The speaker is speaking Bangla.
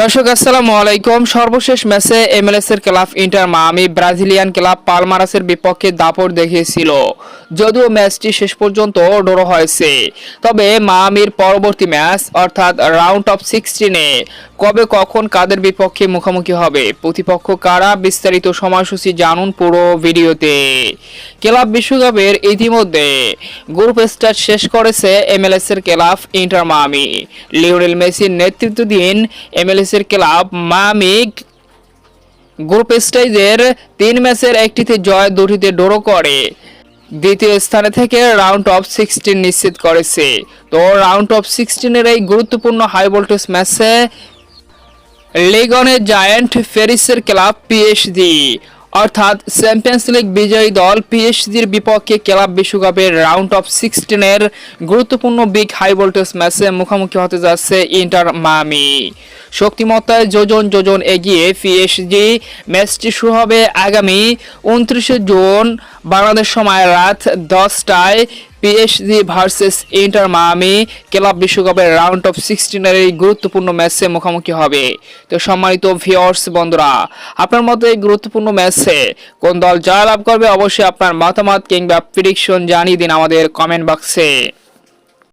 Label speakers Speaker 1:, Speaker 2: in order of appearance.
Speaker 1: দর্শক, আসসালামু আলাইকুম। সর্বশেষ ম্যাচে এমএলএস এর club inter Miami Brazilian club পালমারাসের বিপক্ষে দাপট দেখিয়েছিল। যদিও ম্যাচটি শেষ পর্যন্ত ড্র হয়েছে। তবে মামির পরবর্তী ম্যাচ, অর্থাৎ রাউন্ড অফ সিক্সটিনে, কবে কখন কাদের বিপক্ষে মুখোমুখি হবে? প্রতিপক্ষ কারা? বিস্তারিত সময়সূচি জানুন পুরো ভিডিওতে। ক্লাব বিশ্বকাপের ইতিমধ্যে গ্রুপ স্টার শেষ করেছে এমএলএস এর ক্লাব ইন্টার মামি লিওনেল মেসির নেতৃত্বাধীন এমএলএস এর ক্লাব মামিক গ্রুপ স্টেজের তিন ম্যাচের একটিতে জয়, দুটিতে ড্র করে। দ্বিতীয় স্থানে থেকে রাউন্ড অফ সিক্সটিন নিশ্চিত করেছে। তো রাউন্ড অফ সিক্সটিনের এই গুরুত্বপূর্ণ হাই ভোল্টেজ ম্যাচে লেগনে জায়ান্ট ফেরিসের ক্লাব পিএসজি। অর্থাৎ চ্যাম্পিয়ন্স লিগ বিজয়ী দল পিএসজির বিপক্ষে ক্লাব বিশ্বকাপের রাউন্ড অফ সিক্সটিনের গুরুত্বপূর্ণ বিগ হাই ভোল্টেজ ম্যাচে মুখোমুখি হতে যাচ্ছে ইন্টার মামি শক্তিমত্তায় যোজন যোজন এগিয়ে পিএসজি ম্যাচটি শুরু হবে আগামী উনত্রিশে জুন, বাংলাদেশ সময় রাত দশটায়। PSG versus inter Miami club বিশ্বকাপের রাউন্ড অফ সিক্সটিনের এই গুরুত্বপূর্ণ ম্যাচে মুখোমুখি হবে। তো সম্মানিত ভিওর্স বন্ধুরা, আপনার মতো এই গুরুত্বপূর্ণ ম্যাচে কোন দল জয়লাভ করবে? অবশ্যই আপনার মতামত কিংবা প্রিডিকশন জানিয়ে দিন আমাদের কমেন্ট বক্সে